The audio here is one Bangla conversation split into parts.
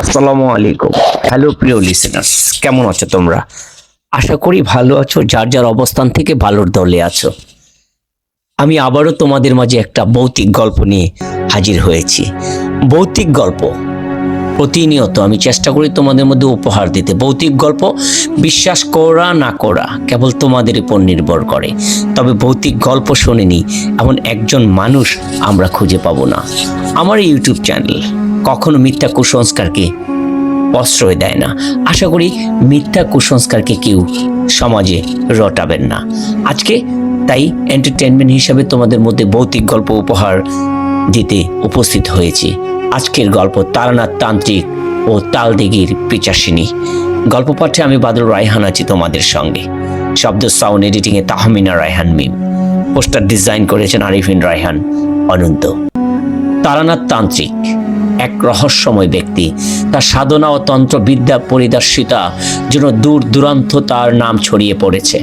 আসসালামু আলাইকুম। হ্যালো প্রিয় লিসেনার্স কেমন আছো তোমরা? আশা করি ভালো আছো, যার যার অবস্থান থেকে ভালোর দলে আছো। আমি আবারও তোমাদের মাঝে একটা ভৌতিক গল্প নিয়ে হাজির হয়েছি। ভৌতিক গল্প। প্রতিনিয়ত আমি চেষ্টা করি তোমাদের মধ্যে উপহার দিতে। ভৌতিক গল্প, বিশ্বাস করা না করা, কেবল তোমাদের উপর নির্ভর করে। তবে ভৌতিক গল্প শোনেনি, এমন একজন মানুষ আমরা খুঁজে পাবো না। আমার ইউটিউব চ্যানেল কখনো মিথ্যা কুসংস্কারকে প্রশ্রয় দেয় না। আশা করি মিথ্যা কুসংস্কারকে কেউ সমাজে রটাবেন না। আজকে তাই এন্টারটেনমেন্ট হিসাবে তোমাদের মধ্যে ভৌতিক গল্প উপহার দিতে উপস্থিত হয়েছি। আজকের গল্প তারানাথ তান্ত্রিক ও তালদিঘির পিচাসিনী। গল্প পাঠে আমি বাদল রায়হান আছি তোমাদের সঙ্গে। শব্দ সাউন্ড এডিটিংয়ে তাহমিনা রায়হান মিম। পোস্টার ডিজাইন করেছেন আরিফিন রায়হান অনন্ত। তারানাথ তান্ত্রিক। এক রহস্যময় ব্যক্তি। তার সাধনা ও তন্ত্রবিদ্যা পরিদর্শিতা, যেন দূর দূরান্ত তার নাম ছড়িয়ে পড়েছে।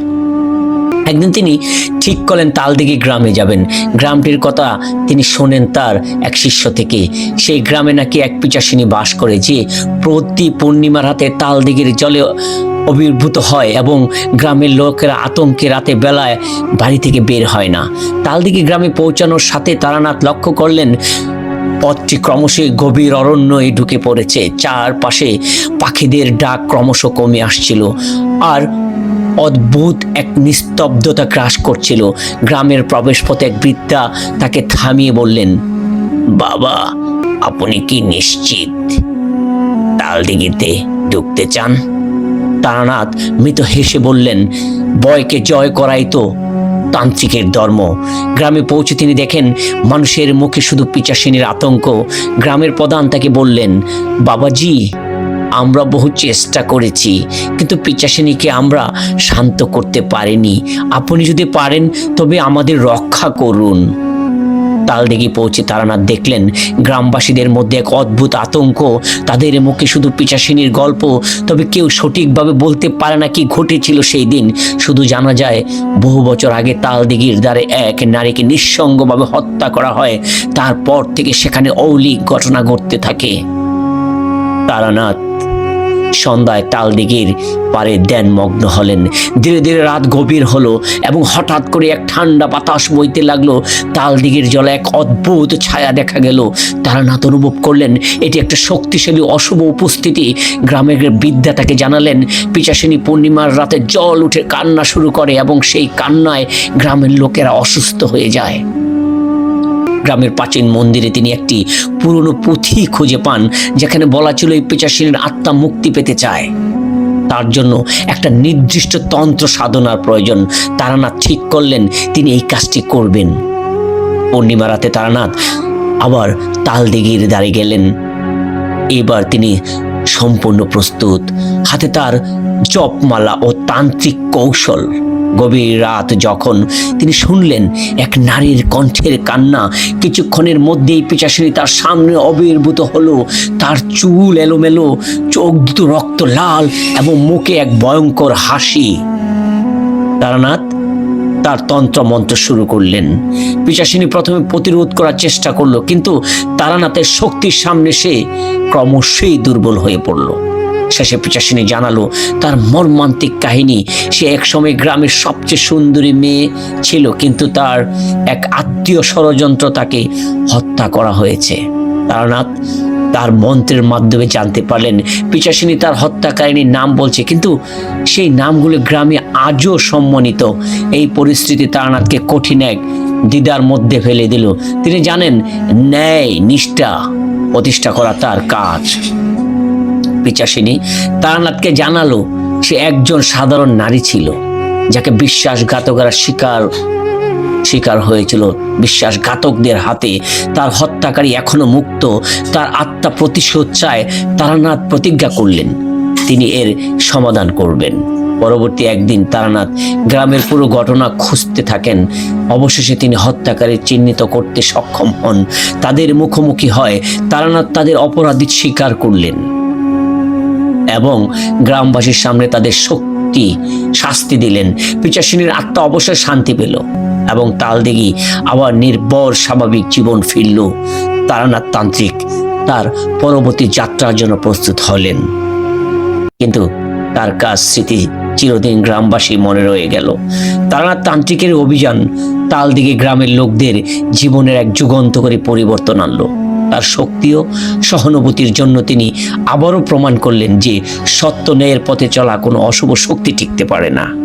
একদিন তিনি ঠিক করলেন তালদিঘি গ্রামে যাবেন। গ্রামটির কথা তিনি শোনেন তার এক শিষ্য থেকে। সেই গ্রামে নাকি এক পিচাসিনী বাস করে, যে প্রতি পূর্ণিমার হাতে তালদিঘির জলে অবির্ভূত হয় এবং গ্রামের লোকেরা আতঙ্কে রাতে বেলায় বাড়ি থেকে বের হয় না। তালদিঘি গ্রামে পৌঁছানোর সাথে তারানাথ লক্ষ্য করলেন পথটি ক্রমশই গভীর অরণ্যে ঢুকে পড়েছে। চারপাশে পাখিদের ডাক ক্রমশ কমে আসছিল আর অদ্ভুত এক নিস্তব্ধতা গ্রাস করছিল। গ্রামের প্রবেশপথে এক বৃদ্ধা তাকে থামিয়ে বললেন, বাবা, আপনি কি নিশ্চিত তালদিঘিতে ঢুকতে চান? তারানাথ মৃত হেসে বললেন বয়কে জয় করাই তো তান্ত্রিকের ধর্ম। গ্রামে পৌঁছে তিনি দেখেন, মানুষের মুখে শুধু পিচাসিনীর আতঙ্ক। গ্রামের প্রধান তাকে বললেন, বাবাজি, আমরা বহু চেষ্টা করেছি, কিন্তু পিচাসিনীকে আমরা শান্ত করতে পারিনি। আপনি যদি পারেন, তবে আমাদের রক্ষা করুন। তালদিঘি পৌঁছে তারানাথ দেখলেন। গ্রামবাসীদের মধ্যে এক অদ্ভুত আতঙ্ক। তাদের মুখে শুধু পিচাসিনীর গল্প, তবে কেউ সঠিকভাবে বলতে পারে না কি ঘটেছিল সেই দিন। শুধু জানা যায়, বহু বছর আগে তালদিঘির দ্বারে এক নারীকে নিঃসঙ্গভাবে হত্যা করা হয়। তারপর থেকে সেখানে অৌলিক ঘটনা ঘটতে থাকে। তারানাথ সন্ধ্যায় তালদিঘির পারে ধ্যানমগ্ন হলেন। ধীরে ধীরে রাত গভীর হলো এবং হঠাৎ করে এক ঠান্ডা বাতাস বইতে লাগল। তালদিঘির জলে এক অদ্ভুত ছায়া দেখা গেল। তারা তারানাথ অনুভব করলেন, এটি একটা শক্তিশালী অশুভ উপস্থিতি। গ্রামের বিদ্যা তাকে জানালেন, পিচাসিনী পূর্ণিমার রাতে জল উঠে কান্না শুরু করে এবং সেই কান্নায় গ্রামের লোকেরা অসুস্থ হয়ে যায়। গ্রামের প্রাচীন মন্দিরে তিনি একটি পুরনো পুঁথি খুঁজে পান, যেখানে বলা ছিল এই পেচাসিনীর আত্মা মুক্তি পেতে চায়। তার জন্য একটা নির্দিষ্ট তন্ত্র সাধনার প্রয়োজন। তারানাথ ঠিক করলেন, তিনি এই কাজটি করবেন। পূর্ণিমা রাতে তারানাথ আবার তালদিঘির দাঁড়িয়ে গেলেন। এবার তিনি সম্পূর্ণ প্রস্তুত। হাতে তার জপমালা ও তান্ত্রিক কৌশল। গভীর রাত যখন তিনি শুনলেন এক নারীর কণ্ঠের কান্না, কিছুক্ষণের মধ্যেই পিচাসিনী তার সামনে অবির্ভূত হলো। তার চুল এলোমেলো, চোখ দুটো রক্ত লাল এবং মুখে এক ভয়ঙ্কর হাসি। তারানাথ তার তন্ত্র মন্ত্র শুরু করলেন। পিচাসিনী প্রথমে প্রতিরোধ করার চেষ্টা করল, কিন্তু তারানাথের শক্তির সামনে সে ক্রমশই দুর্বল হয়ে পড়ল। শেষে পিচাসিনী জানালো, তার মর্মান্তিক কাহিনী। সে একসময় গ্রামের সবচেয়ে সুন্দরী মেয়ে ছিল, কিন্তু তার এক আত্মীয় ষড়যন্ত্র তাকে হত্যা করা হয়েছে। তারানাথ তার মন্ত্রের মাধ্যমে জানতে পারলেন, পিচাসিনী তার হত্যাকারিনীর নাম বলছে, কিন্তু সেই নামগুলো গ্রামে আজও সম্মানিত। এই পরিস্থিতি তারানাথকে কঠিন এক দিদার মধ্যে ফেলে দিল। তিনি জানেন, ন্যায়, নিষ্ঠা, প্রতিষ্ঠা করা তার কাজ। পিচাসিনী, তারানাথকে জানালো সে একজন সাধারণ নারী ছিল, যাকে বিশ্বাসঘাতকরা শিকার শিকার হয়েছিল। বিশ্বাসঘাতকদের হাতে তার হত্যাকারী এখনও মুক্ত, তার আত্মা প্রতিশোধ চায় তারানাথ প্রতিজ্ঞা করলেন, তিনি এর সমাধান করবেন। পরবর্তী একদিন তারানাথ গ্রামের পুরো ঘটনা খুঁজতে থাকেন, অবশেষে তিনি হত্যাকারী চিহ্নিত করতে সক্ষম হন। তাদের মুখোমুখি হয়, তারানাথ তাদের অপরাধী স্বীকার করলেন। এবং গ্রামবাসীর সামনে তাদের শক্তি, শাস্তি দিলেন। পিচাসিনীর আত্মা অবশ্যই শান্তি পেল এবং তালদিঘি আবার নির্ভর স্বাভাবিক জীবন ফিরল। তারানাথ তান্ত্রিক তার পরবর্তী যাত্রার জন্য প্রস্তুত হলেন। কিন্তু তার কাজ স্মৃতি চিরদিন গ্রামবাসী মনে রয়ে গেল। তারানাথ তান্ত্রিকের অভিযান তাল দিকে গ্রামের লোকদের জীবনের এক যুগান্তকারী পরিবর্তন আনলো। তার শক্তি ও সহানুভূতির জন্য তিনি আবারও প্রমাণ করলেন যে সত্য ন্যায়ের পথে চলা কোনো অশুভ শক্তি টিকতে পারে না।